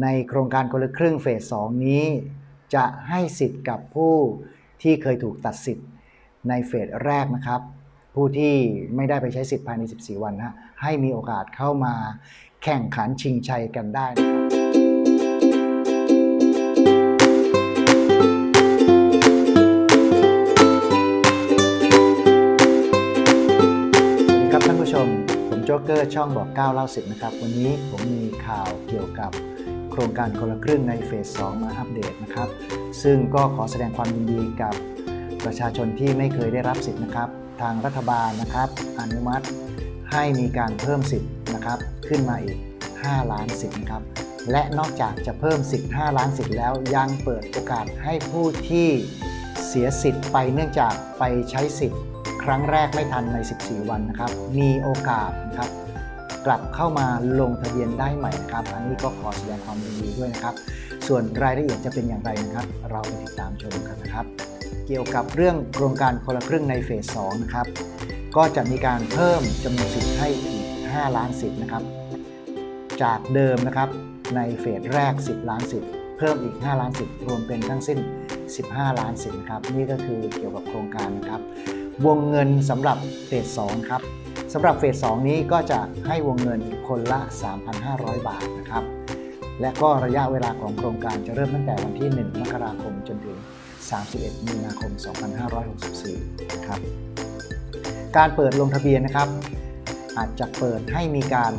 ในโครงการคนละครึ่งเฟส 2 นี้ จะให้สิทธิ์กับผู้ที่เคยถูกตัดสิทธิ์ในเฟสแรกนะครับ ผู้ที่ไม่ได้ไปใช้สิทธิ์ภายใน 14 วันนะให้มีโอกาสเข้ามาแข่งขันชิงชัยกันได้นะครับสวัสดีครับท่านผู้ชมผมโจ๊กเกอร์ช่องบอก9เล่า10นะครับ วันนี้ผมมีข่าวเกี่ยวกับ โครงการคนละครึ่งในเฟส 2 มาอัปเดตนะครับ ซึ่งก็ขอแสดงความยินดีกับประชาชนที่ไม่เคยได้รับสิทธิ์นะครับ ทางรัฐบาลนะครับ อนุมัติให้มีการเพิ่มสิทธิ์นะครับ ขึ้นมาอีก 5 ล้านสิทธิ์นะครับ และนอกจากจะเพิ่มสิทธิ์ 5 ล้านสิทธิ์แล้วยังเปิดโอกาสให้ผู้ที่เสียสิทธิ์ไปเนื่องจากไปใช้สิทธิ์ ครั้งแรกไม่ทันใน 14 วันนะครับ มีโอกาสนะครับ กลับเข้ามาลงทะเบียนได้ใหม่นะครับ อันนี้ก็ขอแสดงความยินดีด้วยนะครับ ส่วนรายละเอียดจะเป็นอย่างไรนะครับ เราไปติดตามชมกันนะครับ เกี่ยวกับเรื่องโครงการคนละครึ่งในเฟส2นะครับ ก็จะมีการเพิ่มจำนวนสิทธิ์ให้อีก 5 ล้านสิทธิ์นะครับ จากเดิมนะครับในเฟสแรก 10 ล้านสิทธิ์เพิ่มอีก 5 ล้านสิทธิ์รวมเป็นทั้งสิ้น 15 ล้านสิทธิ์นะครับ นี่ก็คือเกี่ยวกับโครงการนะครับ วงเงินสำหรับเฟส2ครับ สำหรับเฟส 2 นี้ก็จะให้วงเงินคนละ 3,500 บาทนะครับ และก็ระยะเวลาของโครงการจะเริ่มตั้งแต่วันที่ 1 มกราคมจนถึง 31 มีนาคม 2564 นะครับ การเปิดลงทะเบียนนะครับ อาจจะเปิดให้มีการ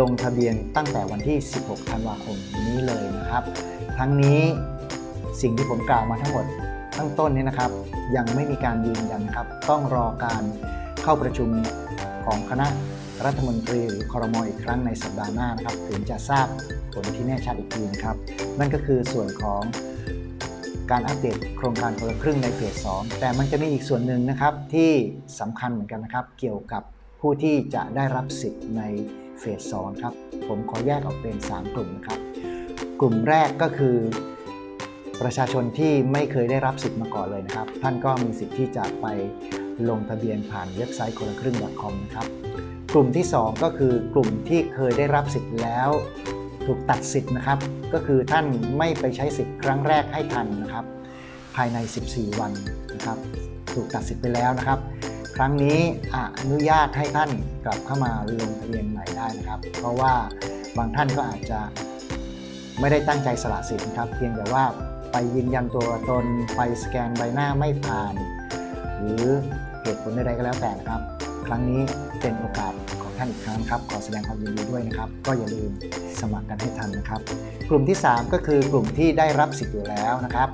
ลงทะเบียนตั้งแต่วันที่ 16 ธันวาคมนี้เลยนะครับ ทั้งนี้สิ่งที่ผมกล่าวมาทั้งหมดตั้งต้นนี้นะครับ ยังไม่มีการยืนยันครับ ต้องรอการ เข้าประชุมของคณะรัฐมนตรีหรือคอรมออีกครั้งในสัปดาห์หน้านะครับถึงจะทราบผลที่แน่ชัดอีกทีนะครับนั่นก็คือส่วนของการอัปเดตโครงการคนละครึ่งในเฟส2แต่มันจะมีอีกส่วนหนึ่งนะครับที่สำคัญเหมือนกันนะครับ เกี่ยวกับผู้ที่จะได้รับสิทธิ์ในเฟส2ครับผมขอแยกออกเป็น 3 กลุ่มนะครับ กลุ่มแรกก็คือ ประชาชนที่ไม่เคยได้รับสิทธิ์มาก่อนเลยนะครับ ท่านก็มีสิทธิ์ที่จะไป ลงทะเบียนผ่านเว็บไซต์คนละครึ่ง .com นะครับ กลุ่มที่ 2 ก็คือกลุ่มที่เคยได้รับสิทธิ์แล้ว ถูกตัดสิทธิ์นะครับ ก็คือท่านไม่ไปใช้สิทธิ์ครั้งแรกให้ทันนะครับ ภายใน 14 วันนะครับ ถูกตัดสิทธิ์ไปแล้วนะครับ ครั้งนี้อนุญาตให้ท่านกลับเข้ามาลงทะเบียนใหม่ได้นะครับ เพราะว่าบางท่านก็อาจจะไม่ได้ตั้งใจสละสิทธิ์นะครับ เพียงแต่ว่าไปยืนยันตัวตนไปสแกนใบหน้าไม่ผ่าน หรือ เหตุผลใดๆก็แล้วแต่นะครับ ครั้งนี้เป็นโอกาสของท่านอีกครั้งครับ ขอแสดงความยินดีด้วยนะครับ ก็อย่าลืมสมัครกันให้ทันนะครับ กลุ่มที่ 3 ก็คือกลุ่มที่ได้รับสิทธิ์อยู่แล้วนะครับ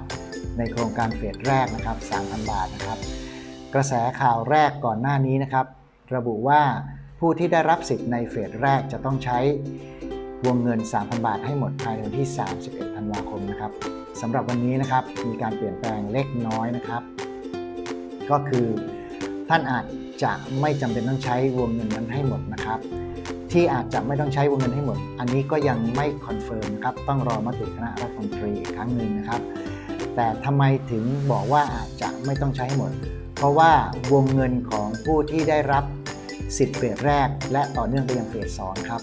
ในโครงการเฟสแรกนะครับ3,000 บาทนะครับ กระแสข่าวแรกก่อนหน้านี้นะครับ ระบุว่าผู้ที่ได้รับสิทธิ์ในเฟสแรกจะต้องใช้วงเงิน 3,000 บาทให้หมดภายในวันที่ 31 ธันวาคมนะครับสำหรับวันนี้นะครับมีการเปลี่ยนแปลงเล็กน้อยนะครับ ก็คือ ท่านอาจจะไม่จำเป็นต้องใช้วงเงินนั้นให้หมดนะครับ ที่อาจจะไม่ต้องใช้วงเงินให้หมด อันนี้ก็ยังไม่คอนเฟิร์มนะครับต้องรอมติคณะรัฐมนตรีอีกครั้งหนึ่งนะครับ แต่ทำไมถึงบอกว่าอาจจะไม่ต้องใช้ให้หมด เพราะว่าวงเงินของผู้ที่ได้รับสิทธิ์เฟสแรก และต่อเนื่องไปยังเฟสสองครับ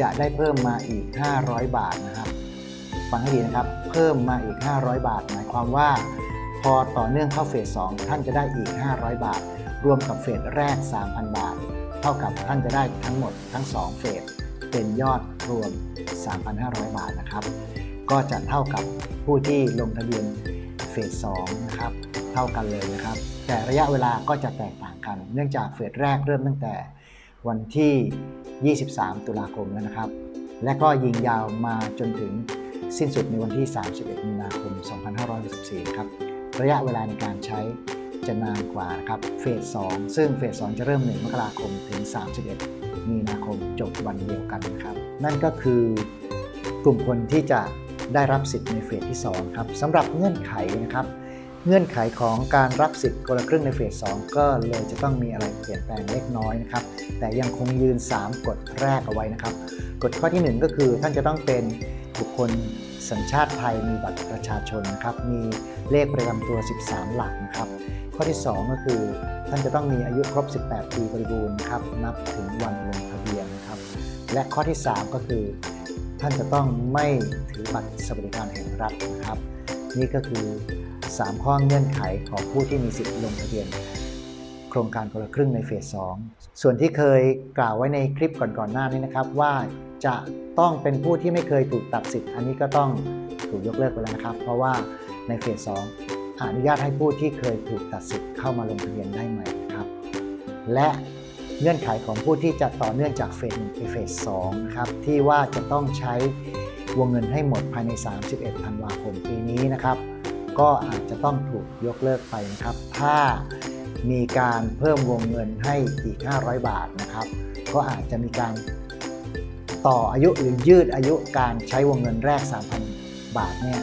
จะได้เพิ่มมาอีก 500 บาทนะครับฟังให้ดีนะครับ เพิ่มมาอีก 500 บาท หมายความว่า พอต่อเนื่องเข้าเฟส2ท่านจะได้อีก 500 บาท รวมกับเฟสแรก 3,000 บาท เท่ากับท่านจะได้ทั้งหมดทั้ง 2 เฟสเป็นยอดรวม 3,500 บาทนะครับ ก็จะเท่ากับผู้ที่ลงทะเบียนเฟส2นะครับเท่ากันเลยนะครับ แต่ระยะเวลาก็จะแตกต่างกัน เนื่องจากเฟสแรกเริ่มตั้งแต่วันที่ 23 ตุลาคมแล้วนะครับ และก็ยิงยาวมาจนถึงสิ้นสุดในวันที่ 31 มีนาคม 2564 ครับ ระยะเวลาในการใช้ จะนานกว่าครับเฟส2ซึ่งเฟส2จะเริ่ม 1 มกราคมถึง 31 มีนาคมจบวันเดียวกันนะครับ นั่นก็คือกลุ่มคนที่จะได้รับสิทธิ์ในเฟสที่2ครับสำหรับเงื่อนไขนะครับ เงื่อนไขของการรับสิทธิ์คนละครึ่งในเฟส2ก็เลยจะต้องมีอะไรเปลี่ยนแปลงเล็กน้อยนะครับ แต่ยังคงยืน 3 กฎแรกเอาไว้นะครับ กฎข้อทีหนึ่1 ก็คือท่านจะต้องเป็นบุคคลสัญชาติไทยมีบัตรประชาชนนะครับ มีเลขประจำตัว 13 หลักนะครับ ข้อที่ 2 ก็คือ ท่านจะต้องมีอายุครบ 18 ปีบริบูรณ์ครับนับถึงวันลงทะเบียนครับ และข้อที่ 3 ก็คือ ท่านจะต้องไม่ถือบัตรสวัสดิการแห่งรัฐนะครับ นี่ก็คือ 3 ข้อเงื่อนไขของผู้ที่มีสิทธิ์ลงทะเบียน โครงการคนละครึ่งในเฟส 2 ส่วนที่เคยกล่าวไว้ในคลิปก่อนๆหน้านี้นะครับว่าจะต้องเป็นผู้ที่ไม่เคยถูกตัดสิทธิ์ อันนี้ก็ต้องถูกยกเลิกไปแล้วนะครับ เพราะว่าในเฟส 2 อนุญาตให้ผู้ที่เคยถูกตัดสิทธิ์เข้ามาลงทะเบียนได้ใหม่นะครับ และเงื่อนไขของผู้ที่จะต่อเนื่องจากเฟส1ไปเฟส2นะครับที่ว่าจะต้องใช้วงเงินให้หมดภายใน 31 ธันวาคมปีนี้นะครับ ก็อาจจะต้องถูกยกเลิกไปนะครับ ถ้ามีการเพิ่มวงเงินให้อีก 500 บาทนะครับ ก็อาจจะมีการต่ออายุหรือยืดอายุการใช้วงเงินแรก 3,000 บาทเนี่ย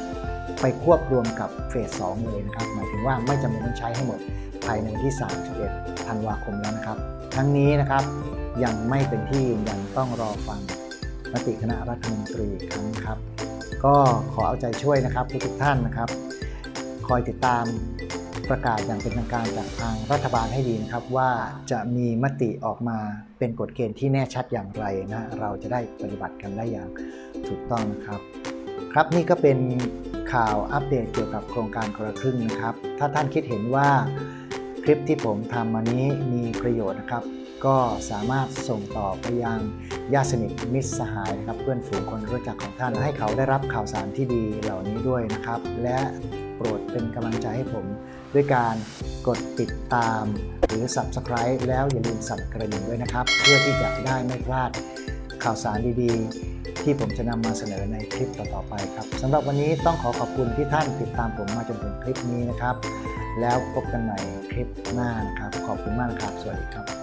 ไปควบรวมกับเฟส2เลยนะครับ หมายถึงว่าไม่จำเป็นต้องใช้ให้หมดภายในที่ 31 ธันวาคมแล้วนะครับ ทั้งนี้นะครับยังไม่เป็นที่ยืนยันต้องรอฟังมติคณะรัฐมนตรีครั้งครับ ก็ขอเอาใจช่วยนะครับทุกท่านนะครับ คอยติดตามประกาศอย่างเป็นทางการจากทางรัฐบาลให้ดีนะครับ ว่าจะมีมติออกมาเป็นกฎเกณฑ์ที่แน่ชัดอย่างไรนะเราจะได้ปฏิบัติกันได้อย่างถูกต้องนะครับ ครับนี่ก็เป็น ข่าวอัปเดตเกี่ยวกับโครงการคนละครึ่งนะครับ ถ้าท่านคิดเห็นว่าคลิปที่ผมทำมานี้มีประโยชน์นะครับ ก็สามารถส่งต่อไปยังญาติสนิทมิตรสหายนะครับ เพื่อนฝูงคนรู้จักของท่าน ให้เขาได้รับข่าวสารที่ดีเหล่านี้ด้วยนะครับ และโปรดเป็นกำลังใจให้ผม ด้วยการกดติดตามหรือ Subscribe แล้วอย่าลืมสั่นกระดิ่งด้วยนะครับ เพื่อที่จะได้ไม่พลาดข่าวสารดีๆ ที่ผมจะนำมาเสนอในคลิปต่อๆไปครับสำหรับวันนี้ต้องขอขอบคุณที่ท่านติดตามผมมาจนถึงคลิปนี้นะครับ แล้วพบกันใหม่คลิปหน้านะครับ ขอบคุณมากครับ สวัสดีครับ